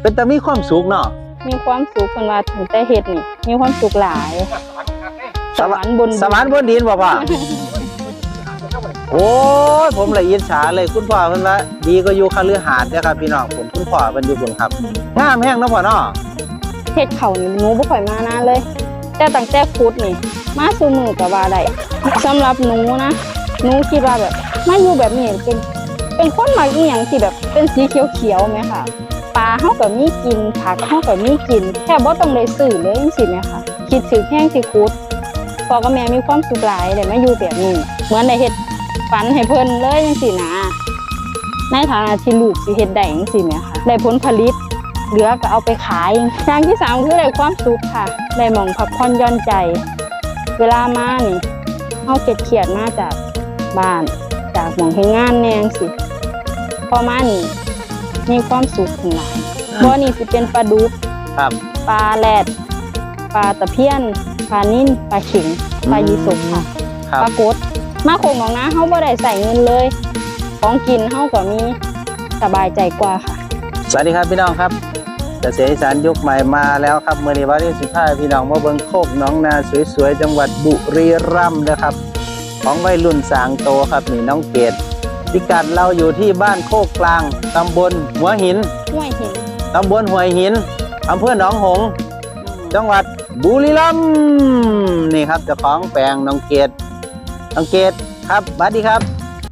เป็นแต่มีความสุขเนาะมีความสุขเพิ่นว่าถึงแต่เฮ็ดนี่ มีความสุขหลายสสววรรรรค์ค์บนสวรรค์บนดินบ่พ่อโอ้ยผมละอิจฉาเลยคุณพ่อเพิ่นว่าดีก็อยู่คฤหาสน์เด้อครับพี่น้องผมคุณพ่อเพิ่นอยู่บนครับงามแฮงเนาะพ่อเนาะเฮ็ดเขานี่หนูบ่ค่อยมานานเลย แต่ตั้งแต่ขุดนี่ มาสู่มือก็ว่าได้สำหรับหนูนะหนูคิดว่าแบบมาอยู่แบบนี้เป็นเป็นคนมักอีหยังที่แบบเป็นสีเขียวๆไหมคะปลา เฮาก็มีกินผักเฮาก็มีกินแค่บ่ต้องได้ซื้อเลยจังซี่แหมคะคิดถึงแห้งสิขุดพ่อกับแม่มีความสุขหลายได้มาอยู่แบบนี้เหมือนได้เฮ็ดฝันให้เพิ่นเลยจังซี่นะในฐานะที่ลูกสิเฮ็ดได้จังซี่แหมคะได้ผลผลิตเหลือก็เอาไปขายอย่างที่สามคือได้ความสุขค่ะได้มองพักผ่อนย่อนใจ เวลามานี่เฮาเก็ดเขียดมาจากบ้าน จากหมองเฮ็ดงานแนงสิพอมานี่ มีความสุขทั้งหลายบ่นี่สิเป็นปลาดุกครับปลาแรดปลาตะเพียนปลานิ่นปลาขิงปลายีสกค่ะครับปรากฏมาโคงหนองนาเฮาบ่ได้ใส่เงินเลย ของกินเฮาก็มีสบายใจกว่าค่ะ สวัสดีครับพี่น้องครับเกษตรอีสานยุคใหม่มาแล้วครับเมื่อนี้วันที่สิบห้าพี่น้องมาเบิ่งโคกหน้องนาสวยๆจังหวัดบุรีรัมย์นะครับ ของวัยรุ่นสางโตครับนี่น้องเกด พิกัดเราอยู่ที่บ้านโคกกลาง ตำบลหัวหิน ห้วยหินตำบลหัวหิน อำเภอหนองหงส์จังหวัดบุรีรัมย์นี่ครับเจ้าของแปลงน้องเกดน้องเกดครับสวัสดีครับ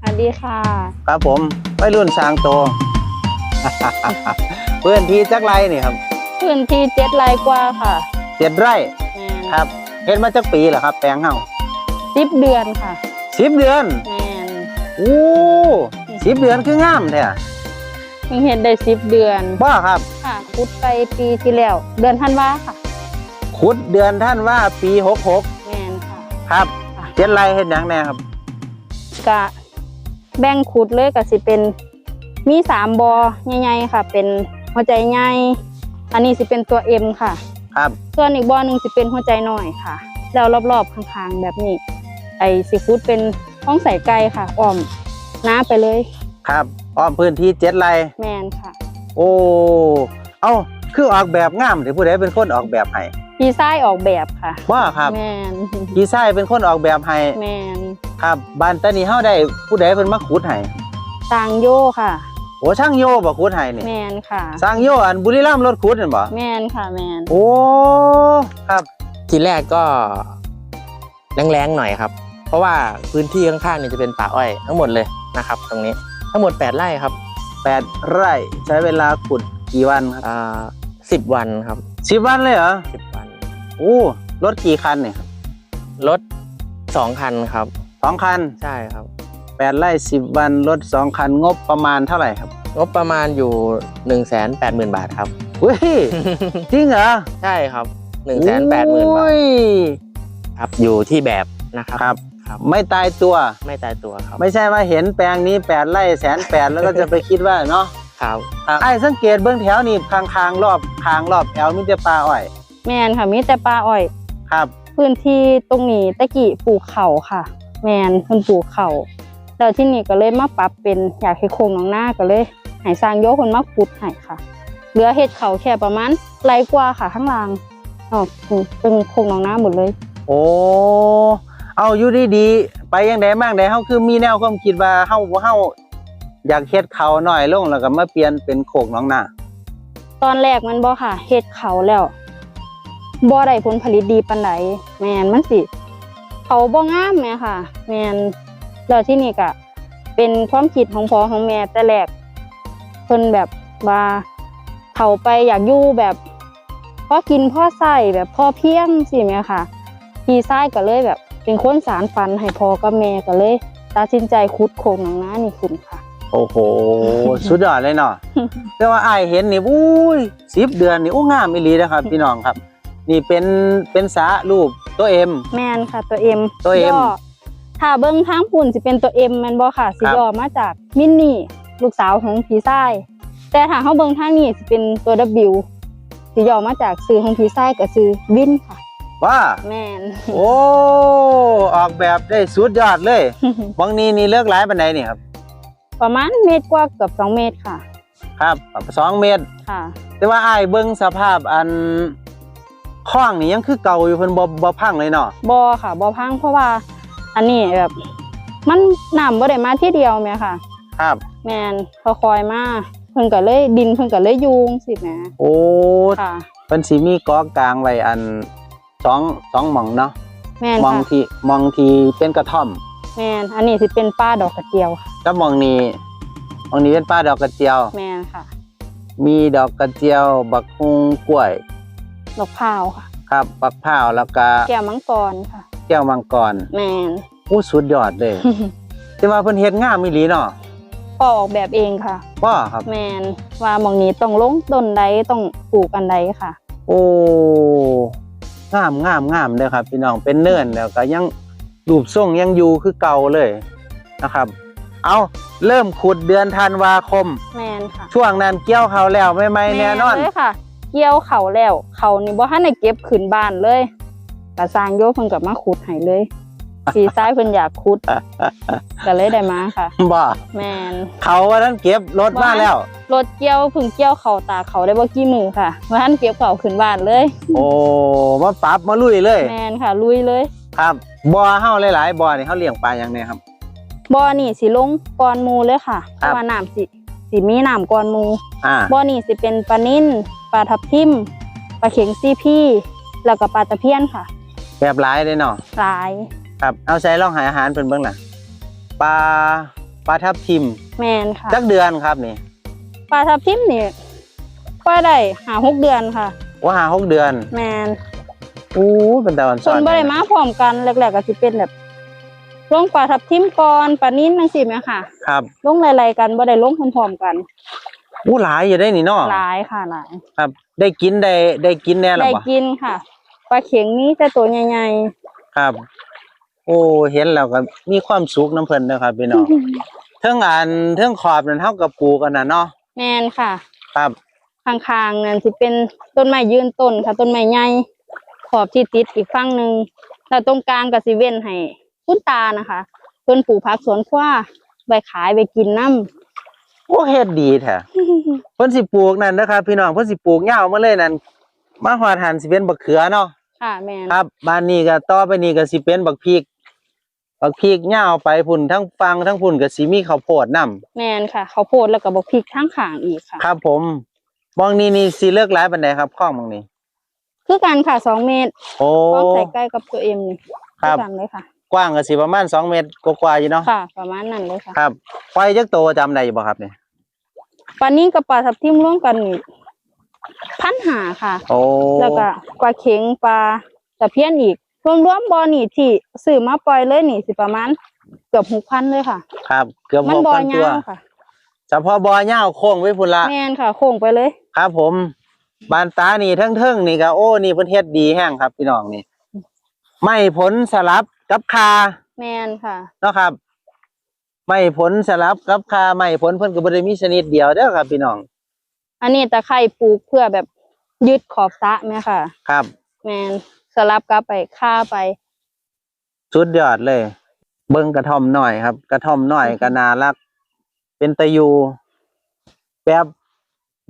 สวัสดีค่ะ ครับผมวัยรุ่นสางโต เพื่อนที่จักไรนี่ครับพื้นที่เจ็ดไร่กว่าค่ะเจ็ดไร่แมนครับเฮ็ดมาจักปีเหรอครับ แปลงเฮาสิบเดือนค่ะสิบเดือน แมน อู้สิบเดือนคืองามแท้เพิ่งเห็นได้สิบเดือนบ้าครับค่ะพุดไปปีที่แล้ว เดือนธันวาค่ะขุดเดือนท่านว่าปีหกหกแมนค่ะ ครับค่ะเจ็ดไรเฮ็ดหยังแน่ครับกะแบ่งขุดเลยก็สิเป็น มีสามบอใหญ่ๆค่ะ เป็นหัวใจใหญ่อันนี้สิเป็นตัวเอ็มค่ะ ครับ ส่วนอีกบอหนึ่งสิเป็นหัวใจน้อยค่ะ แล้วรอบๆข้างๆแบบนี้ ไอ้สิคุดเป็น ห้องใส่ไก่ค่ะอ้อมน้าไปเลย ครับ อ้อมพื้นที่เจ็ดไรแมนค่ะ โอ้เอ้าคือออกแบบงามที่ผู้ใดเป็นคนออกแบบให้พี่ไส้ออกแบบค่ะว่าครับแมนพี่ชายเป็นคนออกแบบให้แมนครับบ้านตานีเฮาได้ผู้ใดเป็นมาขุดให้สร้างโยค่ะโอ้ช่างโยบ่ขุดให้นี่แมนค่ะสร้างโยอันบุรีรัมย์รถขุดนั่นบ่แมนค่ะแมนโอ้ครับทีแรกก็แรงๆหน่อยครับ เพราะว่าพื้นที่ข้างๆเนี่ยจะเป็นป่าอ้อยทั้งหมดเลยนะครับ ตรงนี้ทั้งหมด 8 ไร่ครับแปดไร่ใช้เวลาขุดกี่วันครับอ่าสิบวันครับสิบวันเลยเหรอสิบวันโอ้รถกี่คันเนี่ยครับรถสองคันครับสองคันใช่ครับแปดไร่สิบวันรถสองคันงบประมาณเท่าไหร่ครับ งบประมาณอยู่1นึ่งแสนแปดหมื่นบาทครับเฮ้ยจริงเหรอใช่ครับ1นึ่งแสนแปดหมื่นบาทโอ้ยครับอยู่ที่แบบนะครับ ครับครับไม่ตายตัว ไม่ตายตัวครับไม่ใช่ว่าเห็นแปลงนี้แปดไร่แสนแปดแล้วก็จะไปคิดว่าเนาะครับไอ้สังเกตเบื้องแถวนี่คางคางๆรอบคางรอบแอลมิจะปลาอ้อย แมนค่ะมีแต่ปลาอ้อยครับ พื้นที่ตรงนี้ตะกี้ปลูกเขาค่ะ แมนเพิ่นปลูกเขาแล้วที่นี่ก็เลยมาปรับเป็นอยากให้โคงหนองหน้าก็เลยให้สร้างโยกคนมาขุดให้ค่ะเหลือเฮ็ดเขาแค่ประมาณไรกว่าค่ะข้างล่างอ๋อเป็นโคงหนองหน้าหมดเลย โอ้ เอาอยู่ดีๆไปยังไดบ้างไดเฮาคือมีแนวความคิดว่าเฮาเฮาอยากเฮ็ดเขาหน่อยลงแล้วก็มาเปลี่ยนเป็นโคกน้องนาตอนแรกมันบ่ค่ะเฮ็ดเขาแล้วบ่ได้ผลผลิตดีปานใดแม่นมันสิเขาบ่งามแม่ค่ะ แม่นแล้วที่นี่ก็เป็นความคิดของพ่อของแม่แต่แรกเพิ่นแบบว่าเขาไปอยากอยู่แบบพอกินพ่อใส่แบบพ่อเพียงสิแม่ค่ะพี่ชายก็เลยแบบ เป็นคนสารฝันให้พ่อกับแม่ก็เลยตัดสินใจขุดโครงหนังน้านี่ขึ้นค่ะ โอ้โห สุดยอดเลยเนาะแต่ว่าอ้ายเห็นนี่อุ้ยสิบเดือนนี่โอ้งามอีหลีนะครับ พี่น้องครับ นี่เป็นเป็นสารูปตัวเอ็ม แมนค่ะตัวเอ็มตัว M ย่อถ้าเบิ้งทางปุ่นสิเป็นตัวเอ็มแมนบอค่ะสิครับย่อมาจากมินนี่ลูกสาวของผีทรายแต่ถ้าเขาเบิ้งทางนี้สิเป็นตัว W สิย่อมาจากซื้อของผีทรายกับซื้อบินค่ะ ว่าแมนโอ้ออกแบบได้สุดยอดเลยบางนี้นี่เลือกหลายปันไดนี่ครับ ประมาณเมตรกว่าเกือบสองเมตรค่ะ ครับสองเมตรค่ะ แต่ว่าอ้ายเบิ่งสภาพอันคลองนี่ยังคือเก่าอยู่เพิ่นบ่บ่พังเลยเนาะบ่ค่ะบ่พังเพราะว่า อันนี้แบบมันน้ำบ่ได้มาที่เดียวแม่ค่ะ ครับ แม่นค่อยๆมาเพิ่นก็เลยดินเพิ่นก็เลยยุงสิแหมโอ้ค่ะเพิ่นสิมีเกาะกลางไว้อัน สองสองหม่องเนาะแม่นหมองค่ะที่หมองที่เป็นกระท่อม แม่นอันนี้สิเป็นป้าดอกกระเจียวค่ะกับหมองนี้หมองนี้เป็นป้าดอกกระเจียว แม่นค่ะ มีดอกกระเจียว บักฮุงกล้วย ดอกพร้าวค่ะ ครับบักพร้าวแล้วก็แก้วมังกรค่ะ แก้วมังกรแม่น อู้สุดยอดเลย แต่ว่าเพิ่นเฮ็ดงามอีหลีเนาะพ่อออกแบบเองค่ะว่าครับ แมนว่าหมองนี้ต้องลงต้นใดต้องปลูกอันใดค่ะ โอ้ งามงามงามเลยครับ พี่น้องเป็นเนินแล้วก็ยังรูปทรงยังอยู่คือเก่าเลยนะครับ เอาเริ่มขุดเดือนธันวาคม แมนค่ะช่วงนั้นเกี่ยวเขาวแล้วไม่ไม่แน่นอนเลยค่ะ เกี่ยวเขาแล้ว เขานี่บ่ทันได้เก็บขึ้นบ้านเลยกระสร้างโยเพิ่นกับมาขุดให้เลย สีซ้ายเพิ่นอยากขุดก็เลยได้มาค่ะบ่แมนเขาว่านั้นเก็บรถมาแล้ว รถเกี่ยวเพิ่งเกี่ยวเขาตากเขาได้บ่กี่มือค่ะบ่ทันเก็บเขาขึ้นบ้านเลย โอ้มาปรับมาลุยเลย แมนค่ะ ลุยเลย ครับบ่อเฮาหลายๆบ่อนี่เฮาเลี้ยงปลาอย่างเนี้ครับบ่อนี่สิลงก่อนหมูเลยค่ะเพครับราะว่าน้ำสิสิมีน้ำก่อนหมูอ่าบ่อนี่สิเป็นปลานิ่นปลาทับทิมปลาเข็งซีพี่ แล้วก็ปลาตะเพียนค่ะ แบบหลายเลยเนาะหลาย ครับเอาใส่ลองหาอาหารเพิ่นเบิ่งล่ะปลาปลาทับทิมแมนค่ะจักเดือนครับนี่ปลาทับทิมนี่ปล่อยได้หาหกเดือนค่ะว่าหาหกเดือนแมนอู้เป็นตะวันส่วนบ่ได้มาพร้อมกันแรกๆก็สิเป็นแบบลงปลาทับทิมก่อนปลานิ่นจังซี่แหมค่ะ ครับลงไล่ๆกันบ่ได้ลงพร้อมๆกันอู้หลายอยู่ได้นี่เนาะหลายค่ะหลายครับ ได้กินได้ได้กินแน่หรอได้บ่กินค่ะปลาเข็งนี่แต่ตัวใหญ่ครับ โอ้เห็นแล้วก็มีความสุขน้ำเพิ่นเด้อครับพี่น้องๆเทิงอันเทิงขอบนั่นเท่ากับปลูกกันน่ะเนาะแมนค่ะ ครับข้างๆนั่นสิเป็นต้นไม้ยืนต้นค่ะ ต้นไม้ใหญ่ขอบที่ติดอีกฝั่งหนึ่งแล้วตรงกลางก็สิเว้นให้คุณตานะคะเพิ่นปลูกผักสวนครัวไปขายไปกินน้โอ้เฮ็ดดีแท้ำเพิ่นสิปลูกนั่นนะครับพี่น้องเพิ่นสิปลูกยาวมาเลยนั่นมาฮอดหันสิเป็นบักเขือเนาะค่ะแมนครับบ้านนี้ก็ต่อไปนี้ก็สิเป็นบักพริก บักพริกยาวไปพุ่นทั้งฟังทั้งพุ่นก็สิมีข้าวโพดนํแมนค่ะเขาวโพดแล้วก็บอกพริกทั้งข้างอีกค่ะ ครับผมมองนี่นี่สิเลิกหลายปานใดครับข้องมองนี้คือกันค่ะสองเมตรโอ้พร้อมใส่ใกล้กับตัวเอ็มนี่ครับอกันเลยค่ะ กว้างก็สิประมาณ2เมตรกว่าๆอยู่เนาะค่ะ ประมาณนั้นเลยค่ะครับปล่อยจักโตจำได้อยู่บ่ครับนี่ปลานี้กับปลาทับทิมร่วมกันนี่พันหาค่ะโอ้แล้วก็ปลาเข็งปลาตะเพียนอีก รวมๆบอนี่ที่ซื้อมาปล่อยเลยนี่สิประมาณเกือบหกพันเลยค่ะ ครับ เกือบมันบอ6,000ตัยาววค่ะเฉพาะบ่อยาวโค้งไว้พุ่นละแมนค่ะ โค้งไปเลย ครับผม บานตานี่เทิงๆนี่ก็โอ้นี่เพิ่นเฮ็ดดีแห้งครับ พี่น้องนี่ ไม่ผลสลับกับคา แมนค่ะ เนาะครับ ไม่ผลสลับกับคาไม่ผลเพิ่นก็บ่ได้มีชนิดเดียวเด้อครับ พี่น้องอันนี้ตะไคร่ปลูกเพื่อแบบยึดขอบสระไหมค่ะ ครับ แมน สลับกับไปค่าไปสุดยอดเลย เบิ่งกระท่อมหน่อยครับ กระท่อมหน่อยก็น่ารัก เป็นตะยูแบบ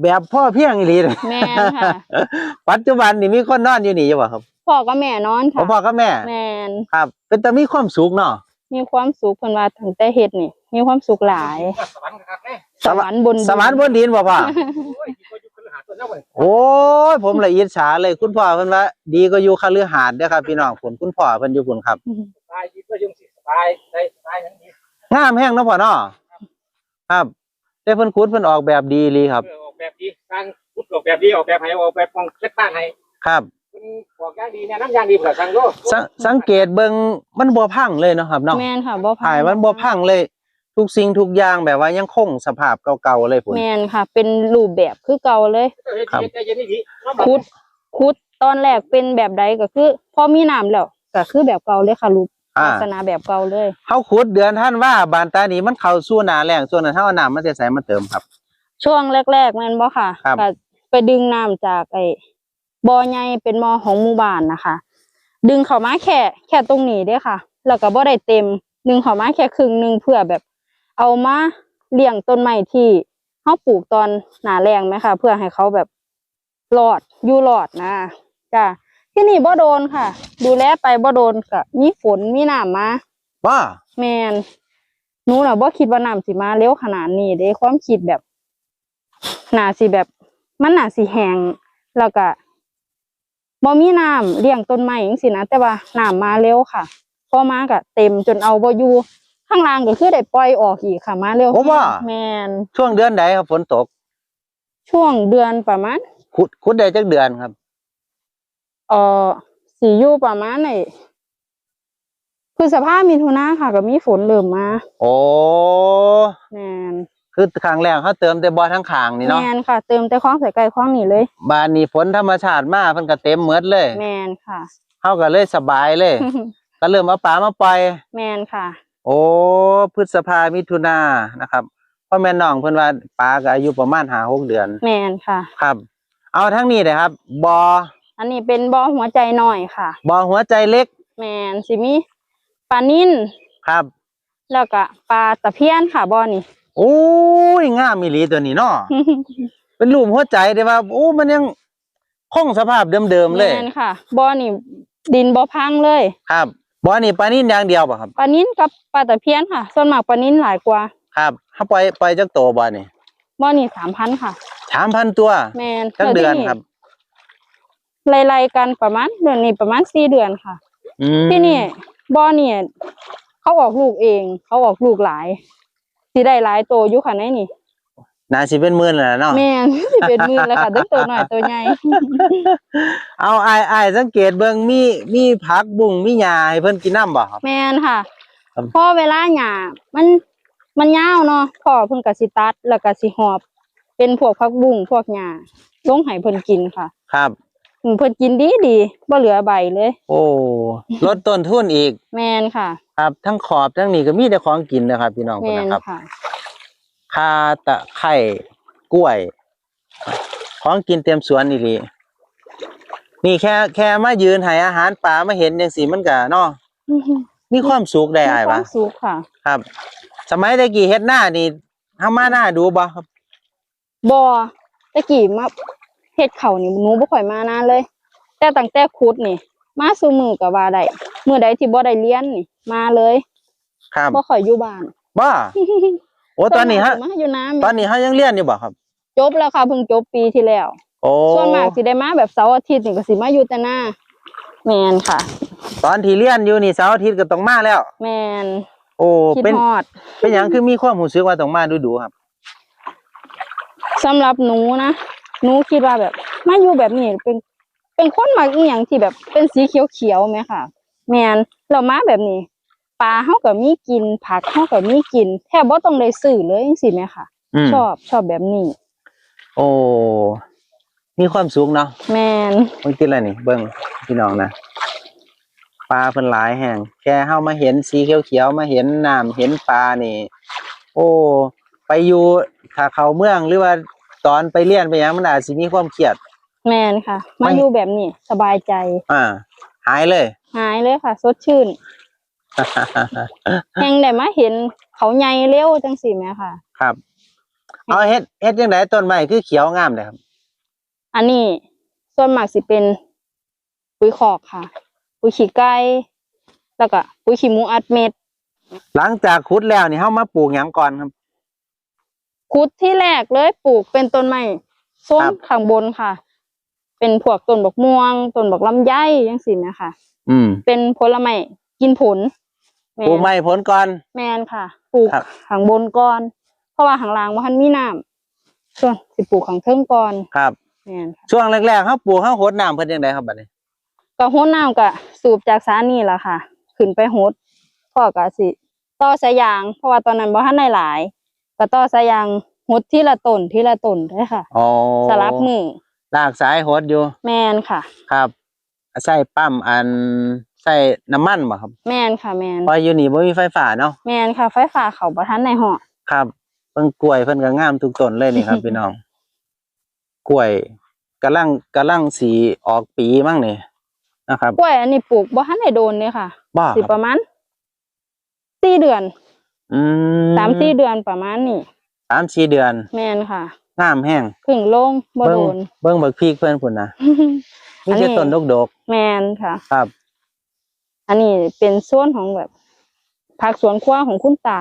แบบพ่อเพียงอีหลีเลยแม่นค่ะปัจจุบันนี่มีคนนอนอยู่นี่อยู่บ่ครับพ่อกับแม่นอนพ่อค่ะพ่อกับแม่ แมนครับ เป็นแต่มีความสุขเนาะมีความสุขเพิ่นว่าตั้งแต่เฮ็ดนี่ มีความสุขหลาย สวรรค์ครับแม่สวรรค์บนดินสมานบนดินบ่พ่อ โอ้ยที่ก็อยู่ขึ้นหาตัวแล้วเว้ยโอ้ยผมละอิจฉาเลยคุณพ่อเพิ่นว่า ดีก็อยู่คฤหาสน์เด้อครับพี่น้องผลคุณพ่อเพิ่นอยู่พุ่นครับตายดีก็ยังสิตายได้ตายอย่างนี้งามแห้งเนาะพ่อเนาะครับแต่เพิ่นขุดเพิ่นออกแบบดีอีหลีครับเออออกแบบดีสร้างพุทธออกแบบดีออกแบบให้ออกแบบปองเช็ดบ้านให้ครับคุณบอกอย่างดีเนี่ยน้ำยางดีเปล่าสังโลสังสังเกตเบิ่งมันบ่พังเลยเนาะครับเนาะแม่นค่ะบ่พังถ่ายมันบ่พังเลย ทุกสิ่งทุกอย่างแบบว่ายังคงสภาพเก่าๆเลยพุ่น แม่นค่ะ เป็นรูปแบบคือเก่าเลยครับใจเย็นนี่ดีคุดคุดตอนแรกเป็นแบบใดก็คือพอมีน้ำแล้วก็คือแบบเก่าเลยค่ะรูปอ่า ลักษณะแบบเก่าเลยเฮาขุดเดือนท่านว่าบานตานี้มันเข้าสู่หน้าแล้งส่วนนั้นเฮาเอาน้ำมาแต่ใส่มาเติมครับ ช่วงแรกๆแม่นบ่ค่ะครับ ก็ไปดึงน้ำจากไอ้บ่อใหญ่เป็นบ่อของหมู่บ้านนะคะ ดึงเข้ามาแค่แค่ตรงนี้เด้อค่ะ แล้วก็บ่ได้เต็มดึงเข้ามาแค่ครึ่งหนึงเพื่อแบบ เอามาเลี้ยงต้นไม้ที่เฮาปลูกตอนหน้าแล้งไหมคะเพื่อให้เขาแบบหลอดอยู่หลอดนะจ้ะที่นี่บ่โดนค่ะ ดูแลไปบ่โดนก็มีฝนมีน้ำมาว่าแมนหนูน่ะบ่คิดว่าน้ำสิมาเร็วขนาดนี้เด้ความคิดแบบน่าสิแบบมันน่าสิแห้งแล้วก็บ่มีน้ำเลี้ยงต้นไม้จังซี่นะแต่ว่าน้ำมาเร็วค่ะพอมาก็เต็มจนเอาบ่อยู่ ข้างล่างก็คือได้ปล่อยออกอีกค่ะมาเร็วโอ้ว่า แมนช่วงเดือนใดครับฝนตกช่วงเดือนประมาณขุดขุดได้จักเดือนครับ เอ่อสิอยู่ประมาณไหนพฤษภามิถุนาค่ะก็มีฝนเริ่มมาโอ้แมนคือครั้งแรกเขาเติมแต่บ่อทั้งขางนี่แมเนาะนค่ะ เติมแต่คล้องใส่ไก่คล้องนี่เลย บานนี้ฝนธรรมชาติมาเพิ่นก็เต็มหมดเลยแมนค่ะเขาก็เลยสบายเลย ก็เริ่มเอาปลามาปล่อย แมนค่ะ โอ้พฤษภามิถุนานะครับพ่อแม่น้องเพิ่นว่าปลาก็อายุประมาณห้าหกเดือน แมนค่ะ ครับ เอาทั้งนี้เลยครับบออันนี้เป็นบ่อหัวใจหน่อยค่ะ บอหัวใจเล็ก แมนสิมีปลานิ่นครับ แล้วก็ปลาตะเพียนค่ะบ่อนี่โอ้ยงามมีหลีตัวนี้เนาะ เป็นรูปหัวใจได้ว่าโอ้มันยังคงสภาพเดิมๆเลยแมนค่ะบ่อนี่ดินบ่พังเลยครับ บอนี่ปลานิ่นอย่างเดียวป่ะครับ ปลานิ่นกับปลาตะเพียนค่ะ ส่วนมากปลานิ่นหลายกว่าครับถ้าปล่อยปล่อยจักโตบอนี่บ่อนี่สามพันค่ะ สามพันตัวแมนจักเดือนแล้วที่ครับไล่ๆกันประมาณเดือนนี้ประมาณสี่เดือนค่ะ อืมที่นี่บ่อนี่เขาออกลูกเอง เขาออกลูกหลายสิได้หลายโตอยู่ค่ะในนี่ น่าสิเป็นหมื่นแล้วเนาะแม่นสิเป็นหมื่นแล้วค่ะตั้งตัวหน่อยตัวใหญ่เอาอายอายสังเกตเบิ่งมีมีผักบุ้งมีหญ้าให้เพิ่นกินน้ำบ่ครับแม่นค่ะครับพอเวลาหญ้ามันมันยาวเนาะพ่อเพิ่นก็สิตัดแล้วก็สิหอบ เป็นพวกผักบุ้งพวกหญ้าลงให้เพิ่นกินค่ะ ครับอืมเพิ่นกินดีดีๆบ่เหลือใบเลย โอ้ลดต้นทุนอีก แม่นค่ะ ครับทั้งขอบทั้งนี้ก็มีแต่ของกินนะครับ พี่น้องคนแม่นนะครับ ค่ะคาตะไคร่กล้วย ของกินเต็มสวนนี่ลีนี่แค่แค่มายืนให้อาหารปลามาเห็นจังสีมันก็เนาะมีความสุขได้อ้ายมีควะมสุขค่ะ ครับ สมัยตะกี้เฮ็ดหน้านี่เฮามาหน้าดูบ่ครับบ่ตะกี้มาเฮ็ดข้าวนี่หนูบ่ค่อยมานานเลย แต่ตั้งแต่ขุดนี่ มาสู่มือก็ว่าได้มื้อใดที่บ่ได้เรียนนี่ มาเลย ครับบ่ค่อยอยู่บ้านบ่ โอ้ตอนนี้ฮะส่วมากสิมาอยู่น้ำตอนนี้เฮายังเรียนอยู่บ่ครับ จบแล้วค่ะเพิ่งจบปีที่แล้วโอ้ส่วนมากสิได้มาแบบเสาร์อาทิตย์นี่ก็สิมาอยู่แต่หน้าแม่นค่ะ ตอนที่เรียนอยู่นี่เสาร์อาทิตย์ก็ต้องมาแล้ว แม่นโอ้คิดเป็นฮอดเป็นหยังคือมีความรู้สึกว่าต้องมาดูๆครับสำหรับหนูนะหนูคิดว่าแบบมาอยู่แบบนี้เป็น เป็นคนมักอีหยังที่แบบเป็นสีเขียวๆไหมค่ะ แม่นเรามาแบบนี้ ปลาเฮาก็มีกิน ผักเฮาก็มีกิน แทบบ่ต้องได้ซื้อเลยจังซี่แหมค่ะ อืมชอบชอบแบบนี้ โอ้มีความสุขเนาะแม่นเมื่อกี้อะไรนี่ เบิ้งพี่น้องนะปลาเพิ่นหลายแห่งแค่เฮามาเห็นสีเขียวๆมาเห็นน้ำเห็นปลานี่ โอ้ ไปอยู่ถ้าเขาเมืองหรือว่าตอนไปเรียนไปหยังมันอาจสิมีความเครียด แม่นค่ะไม่มาอยู่แบบนี้สบายใจ อ่า หายเลย หายเลยค่ะ สดชื่น แฮงได้มาเห็นเขาใหญ่เร็วจังซี่แหมค่ะ ครับ เอาเฮ็ดเฮ็ดจังไดต้นไม้คือเขียวงามเลยครับ อันนี้ส่วนมากสิเป็นปุ๋ยคอกค่ะ ปุ๋ยขี้ไก่แล้วก็ปุ๋ยขี้หมูอัดเม็ด หลังจากขุดแล้วนี่เฮามาปลูกหยังก่อนครับคุดที่แรกเลยปลูกเป็นต้นไม้ส้มครับ ข้างบนค่ะ เป็นพวกต้นบักม่วงต้นบักลำไยจังซี่แหมค่ะ อืม เป็นผลไม้กินผล แม่นปลูกไม้ผลก่อน แมนค่ะปลูกครับข้างบนก่อน เพราะว่าข้างล่างบ่ทันมีน้ำส่วนสิปลูกข้างเทิงก่อนครับ แม่นค่ะช่วงแรกๆเฮาปลูกเฮาหดน้ำเพิ่นจังไดครับบัดนี้ ก็โหดน้ำก็สูบจากสานี่ล่ะค่ะ ขึ้นไปโหดพ่อก็สิต่อสายยาง เพราะว่าตอนนั้นบ่ทันได้หลายก็ต่อสายยางหดทีละต้นทีละต้นได้ค่ะ อ๋อสลับมือลากสายหดอยู่ แมนค่ะ ครับใส่ปั๊มอัน ใส่น้ำมันบ่ครับแมนค่ะแมนเพราะอยู่นี่บ่มีไฟฟ้าเนาะแมนค่ะ ไฟฟ้าเขาบ่ทันในหอครับเพิ่งกล้วยเพิ่นก็งามทุกต้นเลยนี่ครับ พี่น้องกล้วยกำลังกำลังสีออกปีมั้งนี่นะครับกล้วยอันนี้ปลูกบ่ทันได้โดนเลยค่ะบ้าสิคปรับระมาณสี่เดือนอืมสามสี่เดือนประมาณนี้สามสี่เดือน แมนค่ะงามแห้งผึ่งลงบ่เบิ่โดงนเบิ่งบักพริกเพิ่นพุ่นนะมีอันนี้แต่ต้นดกแมนค่ะๆครับ อันนี้เป็นส่วนของแบบผักสวนครัวของคุณตา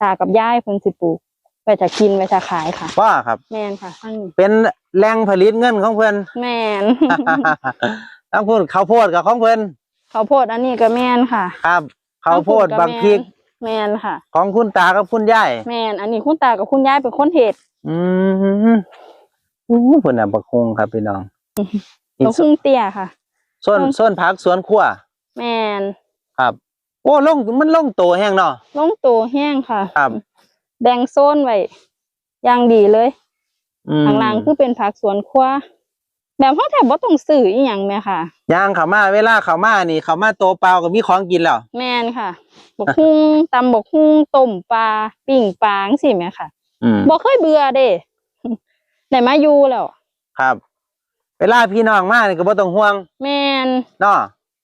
ตากับยายเพิ่นสิปลูกไปจะกินไปจะขายค่ะ ว่าครับ แมนค่ะทั้งนี้เป็นแหล่งผลิตเงินของเพิ่น แมน ทั้งพูดข้าวโพดกับของเพิ่นข้าวโพดอันนี้ก็แมนค่ะ ครับข้าวโพดทั้งบักพริก แมนค่ะ ของคุณตากับคุณยายแมนอันนี้คุณตากับคุณยายเป็นคนเห็ดอืมอู้พุ่นน่ะบักคงครับพี่น้องนี่กับคุณเตี้ยค่ะส้นต้นส้นผักสวนครัว แมนครับ โอ้ลงมันลงโตแห้งเนาะลงตัวแห้งค่ะครับแบ่งโซนไว้อย่างดีเลยอืมข้างล่างคือเป็นผักสวนครัวแบบเขาแทบบ่ต้องซื้ออีหยังแม่ค่ะย่างเขามาเวลาเขามานี่เขามาโตเปล่าก็มีของกินแล้วแม่นค่ะ บกฮุ้งตำบกฮุ้งต้มปลาปิ้งปลาจังซี่แม่ค่ะอืมบ่เคยเบื่อเด้ได้มาอยู่แล้ว ครับ เวลาพี่น้องมานี่ก็บ่ต้องห่วง แม่นเนาะ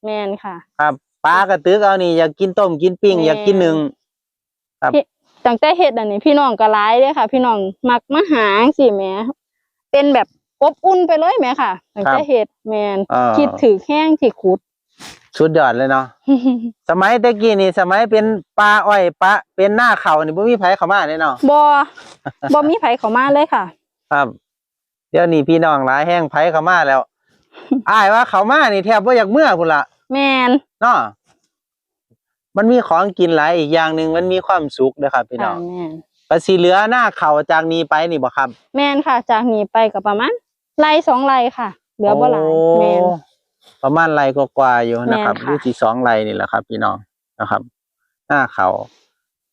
แม่นค่ะ ครับปลากระตึกเอานี่อยากกินต้มกินปิ้งแม่ อยากกินหนึ่ง ครับพี่ตั้งแต่เฮ็ดอันนี้พี่น้องก็หลายเด้ค่ะ พี่น้องมักมาหาจังซี่แหม่เป็นแบบอบอุ่นไปเลยแหม่ค่ะตั้งแต่เฮ็ดแม่นเออคิดถึงแห้งที่ขุดสุดยอดเลยเนาะสมัยตะกี้นี่ สมัยเป็นปลาอ้อยปลาเป็นหน้าเขานี่บ่มีไผเข้ามาแน่เนาะบ่บ่มีไผเข้ามาเลยค่ะ ครับ เดี๋ยวนี้พี่น้องหลายแห้งไผเข้ามาแล้ว อ้ายว่าเขามานี่แทบบ่อยากเมื่อพุ่นละแม่นเนาะมันมีของกินหลายอีกอย่างหนึ่งมันมีความสุขนะครับพี่น้ค่ะองแม่นก็สิเหลือหน้าเขาจากนี้ไปนี่บ่ครับ แม่นค่ะ จากนี้ไปก็ประมาณไร่สองไร่ค่ะ เหลือบ่หลายโอ้แม่นประมาณไรกว่าๆอยู่นะครับแม่นอค่ะยู่ที่สองไรนี่แหละครับ พี่น้องนะครับ หน้าเขา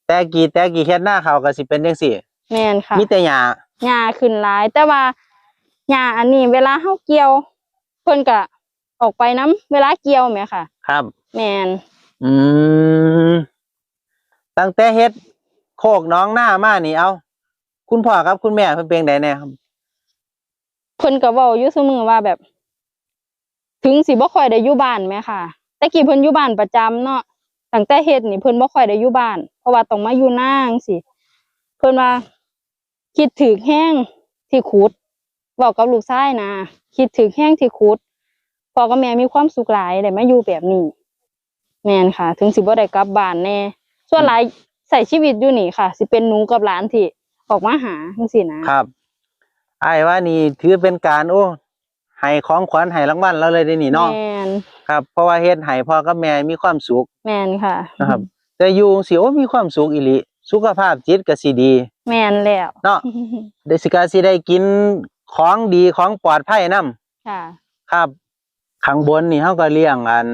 แต่กี่แต่กี่เฮ็ดหน้าเขาก็สิเป็นจังซี่แม่นค่ะมีแต่หญ้าหญ้าขึ้นหลาย แต่ว่าหญ้าอันนี้เวลาเฮาเกี่ยว เพิ่นก็ออกไปน้เวลาเกี่ยวแหมค่ะ ครับ แม่นอืมตั้งแต่เฮ็ดโคกหน้องหน้ามานี่เอาคุณพ่อครับคุณแม่เพิ่นเป็นไดแน่ครับ เพิ่นก็เว้าอยู่เสมอว่าแบบ ถึงสิบ่ค่อยได้อยู่บ้านแหมค่ะ แต่กี้เพิ่นอยู่บ้านประจำเนาะตั้งแต่เฮ็ดนี่เพิ่นบ่ค่อยได้อยู่บ้าน เพราะว่าต้องมาอยู่นาจังซี่เพิ่นว่าคิดถึกแห้งที่ขุดเว้ากับลูกชายนะ คิดถึกแห้งที่ขุดพ่อกับแม่มีความสุขหลายได้มาอยู่แบบนี้ แม่นค่ะ ถึงสิบ่ได้กลับบ้านแน่ส่วนหลายใส่ชีวิตอยู่นี่ค่ะ สิเป็นหนูกับหลานที่ออกมาหาจังซี่นะครับอ้ายว่านี่ถือเป็นการโอ้ให้ของขวัญให้รางวัลเราเลยได้นี่เนาะแม่นครับ เพราะว่าเฮ็ดให้พ่อกับแม่มีความสุขแม่นค่ะนะครับ แต่อยู่จั่งสิโอ้มีความสุขอีหลีสุขภาพจิตก็สิดี แม่นแล้วเนาะเดยวสิกาสิได้กิน ของดีของปลอดภัยนํค่ะ ครับข้างบนนี่เฮาก็เลี้ยงอัน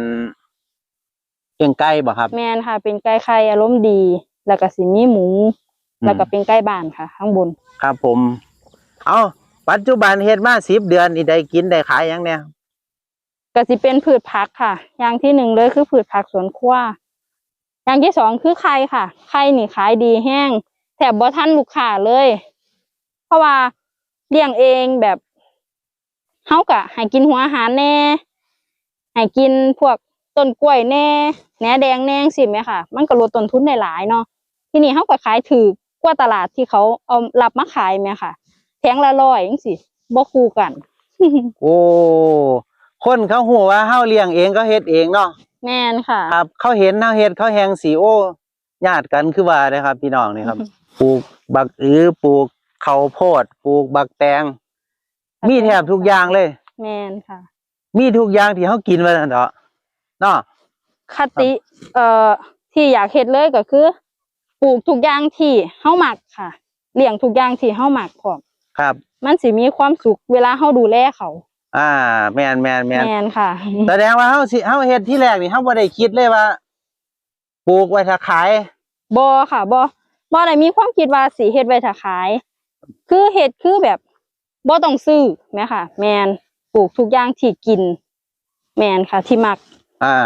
เลี้ยงไก่บ่ครับ แม่นค่ะ เป็นไก่ไข่อารมณ์ดี แล้วก็สิมีหมูอืมแล้วก็เป็นไก่บ้านค่ะ ข้างบน ครับผม เอาปัจจุบันเฮ็ดมา10เดือนนี่ได้กินได้ขายหยังเนี่ยก็สิเป็นพืชผักค่ะ อย่างที่หนึ่งเลยคือพืชผักสวนครัวอย่างที่สองคือไข่ค่ะ ไข่นี่ขายดีแห้งแถบบ่ทันลูกค้าเลย เพราะว่า เลี้ยงเองแบบเฮากะให้กินหัวอาหารแน่ให้กินพวกต้นกล้วยแน่แหนแดงแน่สิแม่ค่ะ มันก็ลดต้นทุนได้หลายเนาะทีนี้เฮาก็ขายถือกว่าตลาดที่เขาเอารับมาขายแม่ค่ะแพงละร้อยจังซี่บ่คู่กัน โอ้คนเขาฮู้ว่าเฮาเลี้ยงเองก็เฮ็ดเองเนาะแม่นค่ะครับเขาเห็นเฮาเฮ็ดเขาแฮงสิโอ้ญาติกันคือว่าเด้อครับ พี่น้องนี่ครับปลูกบักอือปลูก ข้าวโพดปลูกบักแตง มีแทบทุกอย่างเลย แม่นค่ะ มีทุกอย่างที่เฮากินว่าซั่นเถาะเนาะคติเอ่อที่อยากเฮ็ดเลยก็คือ ปลูกทุกอย่างที่เฮามักค่ะเลี้ยงทุกอย่างที่เฮามักพร้อมครับ มันสิมีความสุขเวลาเฮาดูแลเขา อ่า แม่นแม่นแม่นแม่นค่ะ แสดงว่าเฮาสิเฮาเฮ็ดที่แรกนี่เฮาบ่ได้คิดเลยว่าปลูกไว้ถ้าขายบ่ค่ะบ่บ่ได้มีความคิดว่าสิเฮ็ดไว้ถ้าขาย คือเฮ็ดคือแบบบ่ต้องซื้อแม่ค่ะแม่นปลูกทุกอย่างที่กิน แม่นค่ะ ที่มัก อ่า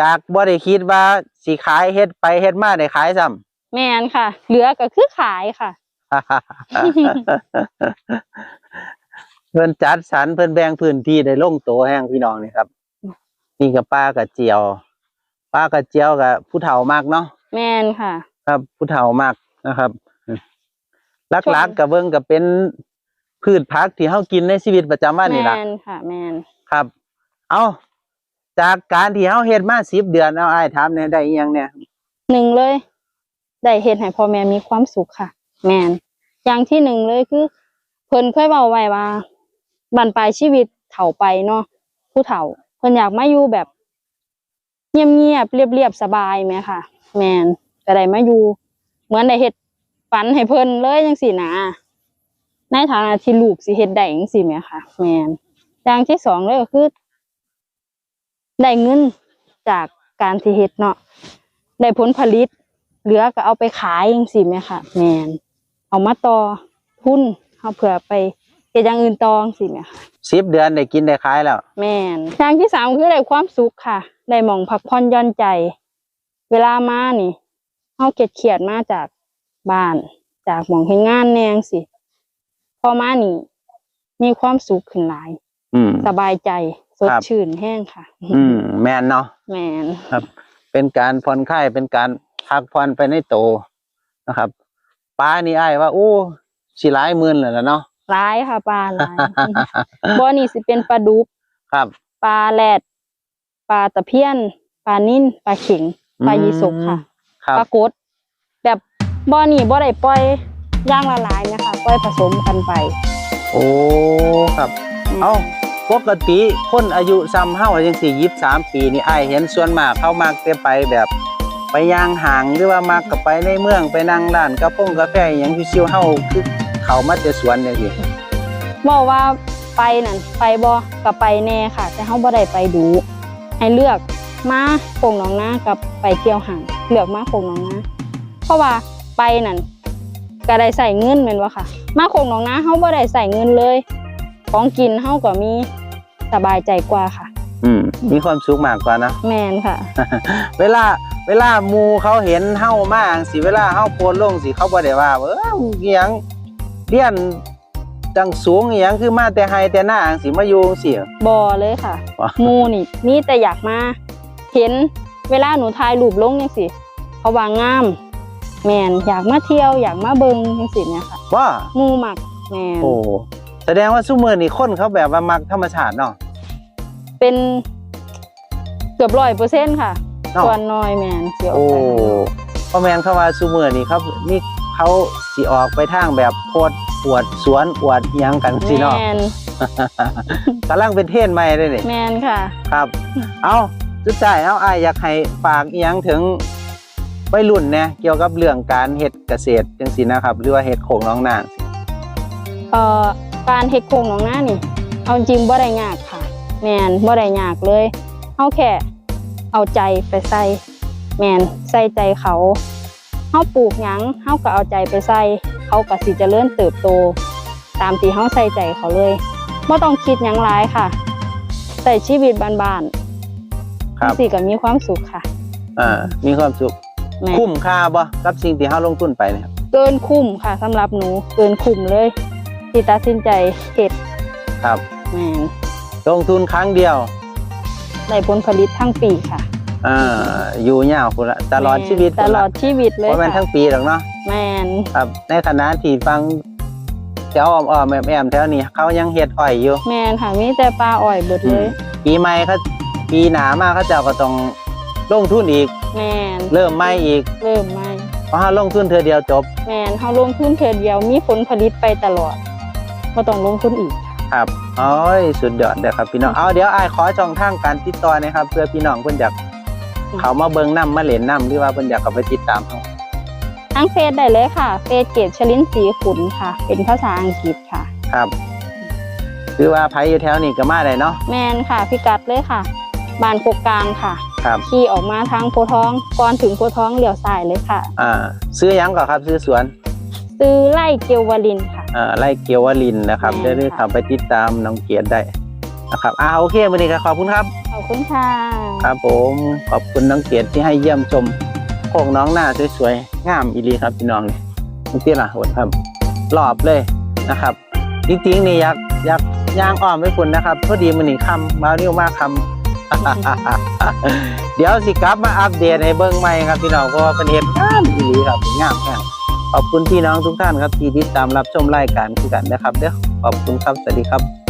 จากบ่ได้คิดว่าสิขายเฮ็ดไปเฮ็ดมาได้ขายซ้ำแม่นค่ะ เหลือก็คือขายค่ะเพิ่นจัดสรรเพิ่นแบ่งพื้นที่ได้ลงโตแห้งพี่น้องนี่ครับ นี่ก็ป้ากระเจียวป้ากระเจียวกับผู้เฒ่ามากเนาะแม่นค่ะ ครับ ผู้เฒ่ามากนะครับห ลักๆกับเบิ่งก็เป็นพืชผักที่เฮากินในชีวิตประจำวันนี่แมล่ะนค่ะ แมนครับ เอาจากการที่เฮาเฮ็ดมา10เดือนเอาอ้ายถามแหน่ได้อีหยังเนี่ยหนึ่งเลย ได้เฮ็ดให้พ่อแม่มีความสุขค่ะ แมนอย่างที่หนึ่งเลยคือเพิ่นเคยเว้าไว้ว่าบั้นปลายชีวิตเฒ่าไปเนาะผู้เฒ่าเพิ่นอยากมาอยู่แบบ เงียบๆเรียบๆสบายไหมค่ะ แมนก็ได้มาอยู่เหมือนได้เฮ็ด ฝันให้เพิ่นเลยจังซี่นะในฐานะที่ลูกสิเฮ็ดได้จังซี่แหมค่ะ แมนอย่างที่สองเลยก็คือได้เงินจากการที่เฮ็ดเนาะได้ผลผลิต เหลือก็เอาไปขายจังซี่แหมค่ะ แมนเอามาต่อทุนเอาเผื่อไปเฮ็ดอย่างอื่นต่อจังซี่แหมค่ะ10เดือนได้กินได้ขายแล้ว แม่นอย่างที่สามคือได้ความสุขค่ะได้หมองพักผ่อนหย่อนใจ เวลามานี่เฮาเก็ดเขียดๆมาจาก บ้าน จากหมองเฮ็ดงานแนจั่งสิพอมานี่ มีความสุขขึ้นหลาย อืม สบายใจสดครับ ชื่นแห้งค่ะ อืม แม่นเนาะ แม่นเป็นการผ่อนคลายเป็นการพักผ่อนไปในโตวนะครับป้านี่อ้ายว่า โอ้สิหลายหมื่นแล้วล่ะเนาะหลายค่ะปลาหลาย บ่อนี่สิเป็นปลาดุกครับ ปลาแรดปลาตะเพียนปลานิ่นปลาเข็งปลายีสกค่ะครับปรากฏแบบบ่อนี่บ่ได้ปล่อยย่างละลายนะคะปล่อยผสมกันไป โอ้ครับ เอ้าปกติคนอายุซ้ำเฮาจังสี่ยิบสามปีนี่อ้ายเห็นส่วนมากเขามักจะไปแบบไปย่างห่างหรือว่ามักก็ไปในเมืองไปนั่งร้านกาแฟกาแฟอหย่างที่ชิวๆเฮาคือเขามาแต่สวนจังซี่บอกว่าไปนั่นไปบ่ก็ไปแน่ค่ะ แต่เฮาบ่ได้ไปดู ให้เลือกมาโคงหนองนากับไปเที่ยวห่างเลือกมาโคงหนองนาเพราะว่า ไปนั่นก็ได้ใส่เงินแม่นบ่ค่ะ มาโคงหนองนาเฮาบ่ได้ใส่เงินเลย ของกินเฮาก็มีสบายใจกว่าค่ะ อืมมีความสุขมากกว่านะแมนค่ะ เวลาเวลาหมู่เขาเห็นเฮามาจังสิเวลาเฮาโพสต์ลงสิเขาบ่ได้ว่าเอออีหยังเรียนจังสูงอีหยังคือมาแต่ไฮแต่หน้าจังสิมาอยู่จังซี่บอเลยค่ะว้าหมูนี่นี่แต่อยากมา เห็นเวลาหนูถ่ายรูปลงยังสิเขาว่างาม แมนอยากมาเที่ยวอยากมาเบิงยังสิเนี่ยค่ะว่าหมูมักแมนโอ้แสดงว่าซุมื้อนี่คนเขาแบบว่ามักธรรมชาติเนาะเป็นเกือบร้อยเปอร์เซ็นต์ค่ะเนาะส่วนน้อยแมนเสียออโอ้กไปข้างนอกเพราะแม่นเขาว่าซุมื้อนี่ครับนี่เขาสิออกไปทางแบบโพดอวดสวนอวดอิหยังกันสิเนาะแมนกำลังเป็นเทรนด์ใหม่เลยนี่แมนค่ะ ครับ เอาสุดท้ายเอาอ้ายอยากให้ฝากอิหยังถึง วัยรุ่นเนี่ยเกี่ยวกับเรื่องการเฮ็ดเกษตรจังซี่นะครับ หรือว่าเฮ็ดโขงน้องนางเอ่อการเฮ็ดโครงหนองหน้านี่ เอาจริงบ่ได้ยากค่ะ แมนบ่ได้ยากเลยเฮาแค่เอาใจไปใส่แมนใส่ใจเขาเฮาปลูกหยังเฮาก็เอาใจไปใส่เขาก็สิเจริญเติบโต ตามที่เฮาใส่ใจเขาเลยบ่ต้องคิดหยังหลายค่ะใส่ชีวิตบ้านๆครับสิก็มีความสุขค่ะ อ่ามีความสุข แม่นคุ้มค่าบ่กับสิ่งที่เฮาลงทุนไปเนี่ยครับเกินคุ้มค่ะสำหรับหนูเกินคุ้มเลยที่ตัดสินใจเฮ็ดครับ แม่นลงทุนครั้งเดียวได้ผลผลิตทั้งปีค่ะอ่าอยู่ยาวพุ่นละตลอดชีวิตตลอดชีวิตเลยเพราะมันค่ะทั้งปีหรอกเนาะแม่นครับในขณะที่ฟังแถวอ้อมๆแอมๆแถวนี้เขายังเฮ็ดอ้อยอยู่ แม่นค่ะมีแต่ปลาอ้อยเบิดเลย ปีใหม่เขาปีหนามาเขาเจ้าก็ต้องลงทุนอีก แม่นเริ่มใหม่อีกเริ่มใหม่เพราะถ้าลงทุนเธอเดียวจบ แม่นเฮาลงทุนเทื่อเดียวมีผลผลิตไปตลอดบ่ต้องลงทุนอีกครับโอ้ยสุดยอดเด้อครับพี่น้องเอาเดี๋ยวอายขอช่องทางการติดต่อหนะครับเพื่อพี่น้องเพิ่นอยากเขามาเบิ่งนํมาเล่นนํหรือว่าเพิ่นอยากเข้าไปติดตามเขาทางเฟซได้เลยค่ะเฟซเกตชลินสีขุนค่ะ เป็นภาษาอังกฤษค่ะ ครับคือว่าไผอยู่แถวนี้ก็มาได้เนาะแม่นค่ะพิกัดเลยค่ะ บ้านโคกกลางค่ะ ครับขี่ออกมาทางโพธิ์ท้องก่อนถึงโพธิ์ท้องเลี้ยวซ้ายเลยค่ะ อ่า ซื้อหยังก่อนครับ ซื้อสวน ซื้อไล่เกลวลินค่ะ อ่าไล่เกียววลินนะครับแม่ได้นได้ค่ะเข้าไปติดตามน้องเกียรติได้นะครับอ่าโอเควันนี้ก็ขอบคุณครับ ขอบคุณค่ะครับผมขอบคุณน้องเกียรติที่ให้เยี่ยมชมโคกน้องหน้าสวยๆงามอีหลีครับพี่น้องนี่นี่ที่ละโหดครับรอบเลยนะครับจริงๆนี่อยากอยากย่างอ้อมให้คุณนะครับพอดีมันนี่คำมาเรียวมากคำ เดี๋ยวสิกลับมาอัปเดตให้เบิ้งใหม่ครับพี่น้องเพราะว่าเป็นเหตุงามอีหลีครับงามแค่ขอบคุณพี่น้องทุกท่านครับที่ติดตามรับชมรายการคือกันนะครับเด้อขอบคุณครับสวัสดีครับ